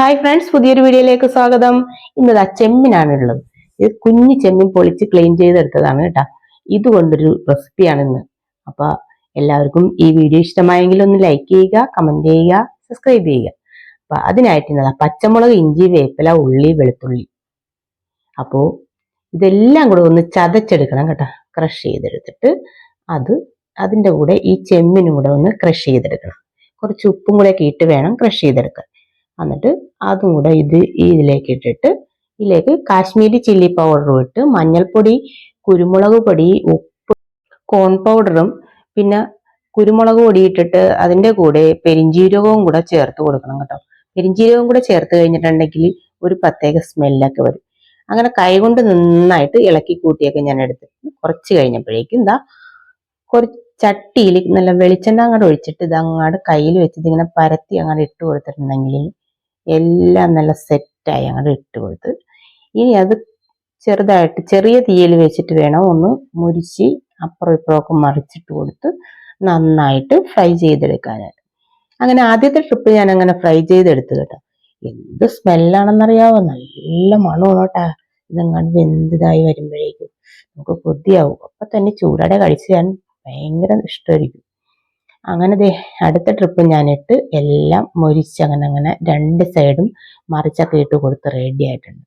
Hi friends പുതിയൊരു വീഡിയോയിലേക്ക് സ്വാഗതം. ഇന്നത് ആ ചെമ്മിനാണ് ഉള്ളത് ഇത് കുഞ്ഞു ചെമ്മിൻ പൊളിച്ച് ക്ലീൻ ചെയ്തെടുത്തതാണ് കേട്ടോ. ഇതുകൊണ്ടൊരു റെസിപ്പിയാണ് ഇന്ന് അപ്പൊ എല്ലാവർക്കും ഈ വീഡിയോ ഇഷ്ടമായെങ്കിൽ ഒന്ന് ലൈക്ക് ചെയ്യുക കമന്റ് ചെയ്യുക സബ്സ്ക്രൈബ് ചെയ്യുക. അപ്പോൾ അതിനായിട്ട് ഇന്നതാ പച്ചമുളക് ഇഞ്ചി വേപ്പില ഉള്ളി വെളുത്തുള്ളി. അപ്പോൾ ഇതെല്ലാം കൂടെ ഒന്ന് ചതച്ചെടുക്കണം കേട്ടോ. ക്രഷ് ചെയ്തെടുത്തിട്ട് അത് അതിന്റെ കൂടെ ഈ ചെമ്മിനും കൂടെ ഒന്ന് ക്രഷ് ചെയ്തെടുക്കണം. കുറച്ച് ഉപ്പും കൂടെ ഇട്ട് വേണം ക്രഷ് ചെയ്തെടുക്കാൻ. എന്നിട്ട് അതും കൂടെ ഇത് ഇതിലേക്ക് ഇട്ടിട്ട് ഇതിലേക്ക് കാശ്മീരി ചില്ലി പൗഡറും ഇട്ട് മഞ്ഞൾപ്പൊടി കുരുമുളക് പൊടി ഉപ്പ് കോൺ പൗഡറും പിന്നെ കുരുമുളക് പൊടി ഇട്ടിട്ട് അതിന്റെ കൂടെ പെരിഞ്ജീരകവും കൂടെ ചേർത്ത് കൊടുക്കണം കേട്ടോ. പെരിഞ്ജീരകവും കൂടെ ചേർത്ത് കഴിഞ്ഞിട്ടുണ്ടെങ്കിൽ ഒരു പ്രത്യേക സ്മെല്ലൊക്കെ വരും. അങ്ങനെ കൈ കൊണ്ട് നന്നായിട്ട് ഇളക്കി കൂട്ടിയൊക്കെ ഞാൻ എടുത്തിട്ട് കുറച്ച് കഴിഞ്ഞപ്പോഴേക്കും എന്താ കുറച്ച് ചട്ടിയിൽ നല്ല വെളിച്ചെണ്ണ അങ്ങോട്ട് ഒഴിച്ചിട്ട് ഇത് അങ്ങോട്ട് കയ്യിൽ വെച്ചിട്ട് ഇങ്ങനെ പരത്തി അങ്ങോട്ട് ഇട്ട് കൊടുത്തിട്ടുണ്ടെങ്കിൽ എല്ലാം നല്ല സെറ്റായി അങ്ങോട്ട് ഇട്ട് കൊടുത്ത്. ഇനി അത് ചെറുതായിട്ട് ചെറിയ തീയിൽ വെച്ചിട്ട് വേണം ഒന്ന് മുരിച്ച് അപ്പുറം ഇപ്പുറമൊക്കെ മറിച്ചിട്ട് കൊടുത്ത് നന്നായിട്ട് ഫ്രൈ ചെയ്തെടുക്കാനായിട്ട്. അങ്ങനെ ആദ്യത്തെ ട്രിപ്പ് ഞാൻ അങ്ങനെ ഫ്രൈ ചെയ്തെടുത്തു കേട്ടോ. എന്ത് സ്മെല്ലാണെന്നറിയാവോ? നല്ല മണമാണ് ഇതങ്ങാണ്ട് വെന്തതായി വരുമ്പോഴേക്കും. നമുക്ക് കൊതിയാവും. അപ്പൊ തന്നെ ചൂടോടെ കഴിച്ച് ഞാൻ ഭയങ്കര ഇഷ്ടമായിരിക്കും. അങ്ങനെ ദേ അടുത്ത ട്രിപ്പ് ഞാനിട്ട് എല്ലാം മൊരിച്ച് അങ്ങനെ രണ്ട് സൈഡും മറിച്ചൊക്കെ ഇട്ട് കൊടുത്ത് റെഡി ആയിട്ടുണ്ട്.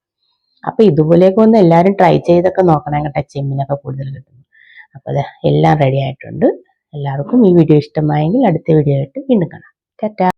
അപ്പൊ ഇതുപോലെയൊക്കെ ഒന്ന് എല്ലാവരും ട്രൈ ചെയ്തൊക്കെ നോക്കണം കേട്ടോ ചെമ്മിനൊക്കെ കൂടുതൽ കിട്ടും അപ്പോൾ എല്ലാം റെഡി ആയിട്ടുണ്ട്. എല്ലാവർക്കും ഈ വീഡിയോ ഇഷ്ടമായെങ്കിൽ അടുത്ത വീഡിയോ ആയിട്ട് വീണ്ടും കാണാം. ടാറ്റാ.